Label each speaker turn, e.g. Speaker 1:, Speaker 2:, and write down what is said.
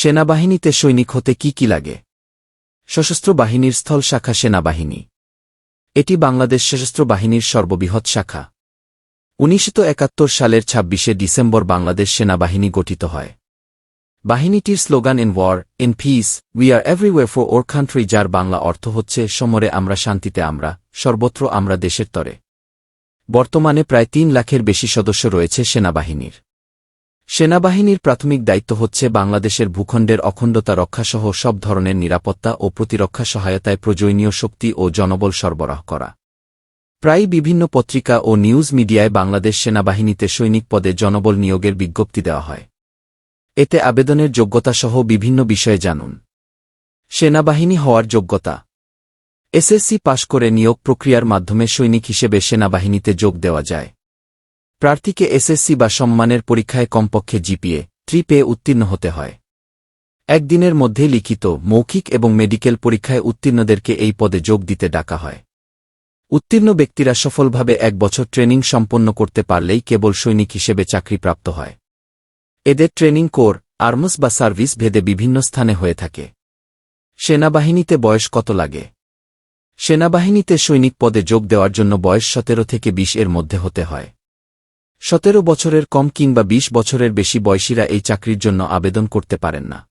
Speaker 1: সেনাবাহিনীতে সৈনিক হতে কি কি লাগে? সশস্ত্র বাহিনীর স্থল শাখা সেনাবাহিনী। এটি বাংলাদেশ সশস্ত্র বাহিনীর সর্ববৃহৎ শাখা। উনিশশো একাত্তর সালের ছাব্বিশে ডিসেম্বর বাংলাদেশ সেনাবাহিনী গঠিত হয়। বাহিনীটির slogan in war in peace we are everywhere for our country যার বাংলা অর্থ হচ্ছে, সমরে আমরা, শান্তিতে আমরা, সর্বত্র আমরা দেশের তরে বর্তমানে প্রায় তিন লাখের বেশি সদস্য রয়েছে সেনাবাহিনীর। সেনাবাহিনীর প্রাথমিক দায়িত্ব হচ্ছে বাংলাদেশের ভূখণ্ডের অখণ্ডতা রক্ষাসহ সব ধরনের নিরাপত্তা ও প্রতিরক্ষা সহায়তায় প্রয়োজনীয় শক্তি ও জনবল সরবরাহ করা। প্রায় বিভিন্ন পত্রিকা ও নিউজ মিডিয়ায় বাংলাদেশ সেনাবাহিনীতে সৈনিক পদে জনবল নিয়োগের বিজ্ঞপ্তি দেওয়া হয়। এতে আবেদনের যোগ্যতাসহ বিভিন্ন বিষয়ে জানুন। সেনাবাহিনী হওয়ার যোগ্যতা। এসএসসি পাশ করে নিয়োগ প্রক্রিয়ার মাধ্যমে সৈনিক হিসেবে সেনাবাহিনীতে যোগ দেওয়া যায়। প্রার্থীকে এসএসসি বা সম্মানের পরীক্ষায় কমপক্ষে জিপিএ থ্রি পেয়ে উত্তীর্ণ হতে হয়। একদিনের মধ্যে লিখিত মৌখিক এবং মেডিকেল পরীক্ষায় উত্তীর্ণদেরকে এই পদে যোগ দিতে ডাকা হয়। উত্তীর্ণ ব্যক্তিরা সফলভাবে এক বছর ট্রেনিং সম্পন্ন করতে পারলেই কেবল সৈনিক হিসেবে চাকরিপ্রাপ্ত হয়। এদের ট্রেনিং কোর, আর্মস বা সার্ভিস ভেদে বিভিন্ন স্থানে হয়ে থাকে। সেনাবাহিনীতে বয়স কত লাগে? সেনাবাহিনীতে সৈনিক পদে যোগ দেওয়ার জন্য বয়স সতেরো থেকে বিশ এর মধ্যে হতে হয়। সতেরো বছরের কম কিংবা বিশ বছরের বেশি বয়সীরা এই চাকরির জন্য আবেদন করতে পারেন না।